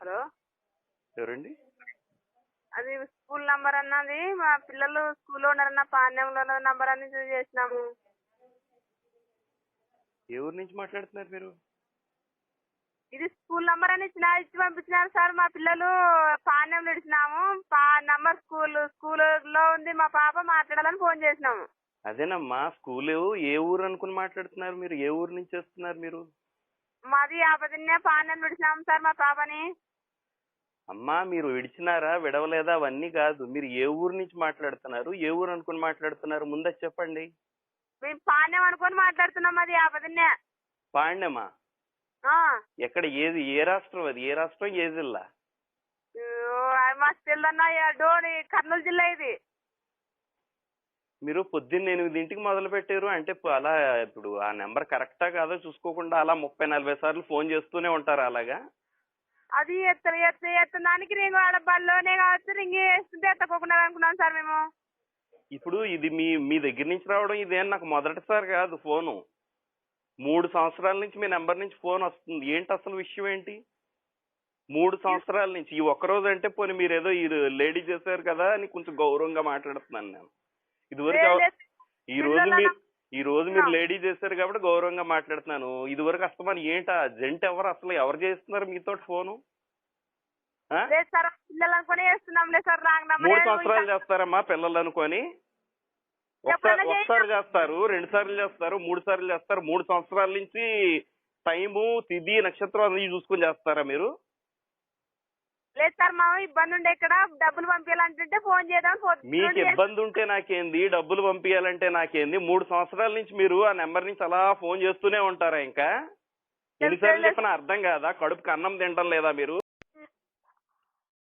Hello? ఎవరండి? అది spool number అన్నది మా పిల్లలు స్కూల్లో ఉన్నారన్న పాణ్యంలో నంబర్ అని చూసి చేసినాము. ఏ ఊరు నుంచి మాట్లాడుతున్నారు మీరు? ఇది స్కూల్ నంబర్ అని ఇచ్చిన ఇచ్చి పంపించినారు సార్ మా పిల్లలు పాణ్యంలో ఇచ్చినాము పా నంబర్ స్కూల్ స్కూల్లో ఉంది మా పాప మాట్లాడాలని ఫోన్ చేసినాము. అదేనమ్మా స్కూల్ ఏ ఊరు అనుకుని మాట్లాడుతున్నారు మీరు? ఏ ఊరు నుంచి వస్తున్నారు మీరు? మాది ఆపదిన్నే పాణ్యం విడిచినాము సార్ మా పాపని. అమ్మా మీరు విడిచినారా విడవలేదా? అవన్నీ కాదు. మీరు ఏ ఊరు నుంచి మాట్లాడుతున్నారు? ఏ ఊరు అనుకుని మాట్లాడుతున్నారు? ముందే చెప్పండి. మేము పాణ్యం అనుకొని మాట్లాడుతున్నాం అది ఆపదిన్నే. పాండ్యమా ఆ. ఎక్కడ ఏది? ఏ రాష్ట్రం అది? ఏ రాష్ట్రం? ఏ జిల్లా? అయ్యో, అది మా పిల్లన్న డోని కర్నూలు జిల్లా ఇది. మీరు పొద్దున్న ఎనిమిదింటికి మొదలు పెట్టారు అంటే అలా ఇప్పుడు ఆ నెంబర్ కరెక్టా కాదో చూసుకోకుండా అలా ముప్పై నలభై సార్లు ఫోన్ చేస్తూనే ఉంటారు అలాగా? అది ఎత్తు ఎత్తు ఎత్తడానికి రింగ్ ఆడ బల్లోనే కావచ్చు రింగ్ వేస్తుంటే ఎత్తకోకుండా అనుకున్నాం సార్ మేము. ఇప్పుడు ఇది మీ మీ దగ్గర నుంచి రావడం ఇదేం నాకు మొదటిసారి కాదు ఫోను. మూడు సంవత్సరాల నుంచి మీ నెంబర్ నుంచి ఫోన్ వస్తుంది. ఏంటి అసలు విషయం ఏంటి? మూడు సంవత్సరాల నుంచి. ఈ ఒక్క రోజు అంటే పోనీ మీరు ఏదో ఈ లేడీ చేశారు కదా అని కొంచెం గౌరవంగా మాట్లాడుతున్నాను నేను. ఇదివరకు ఎవ- లేదు, ఈ రోజు మీరు ఈ రోజు మీరు లేడీ చేశారు కాబట్టి గౌరవంగా మాట్లాడుతున్నాను. ఇదివరకు అస్తమాను ఏంటా జంట ఎవరు అసలు ఎవరు చేస్తున్నారు మీతో ఫోను? మూడు సంవత్సరాలు చేస్తారమ్మా పిల్లలు అనుకొని. ఒకసారి చేస్తారు రెండు సార్లు చేస్తారు మూడు సార్లు చేస్తారు మూడు సంవత్సరాల నుంచి టైము తిథి నక్షత్రం అన్ని చూసుకొని చేస్తారా మీరు? లేదు సార్ మా ఇబ్బంది ఉండే ఇక్కడ డబ్బులు పంపించాలంటుంటే ఫోన్ చేద్దాం మీకు ఇబ్బంది ఉంటే నాకేంది? డబ్బులు పంపించాలంటే నాకేంది? మూడు సంవత్సరాల నుంచి మీరు ఆ నెంబర్ నుంచి అలా ఫోన్ చేస్తూనే ఉంటారా ఇంకా? ఎన్నిసార్లు చెప్పినా అర్థం కాదా? కడుపుకి అన్నం తింటం లేదా మీరు?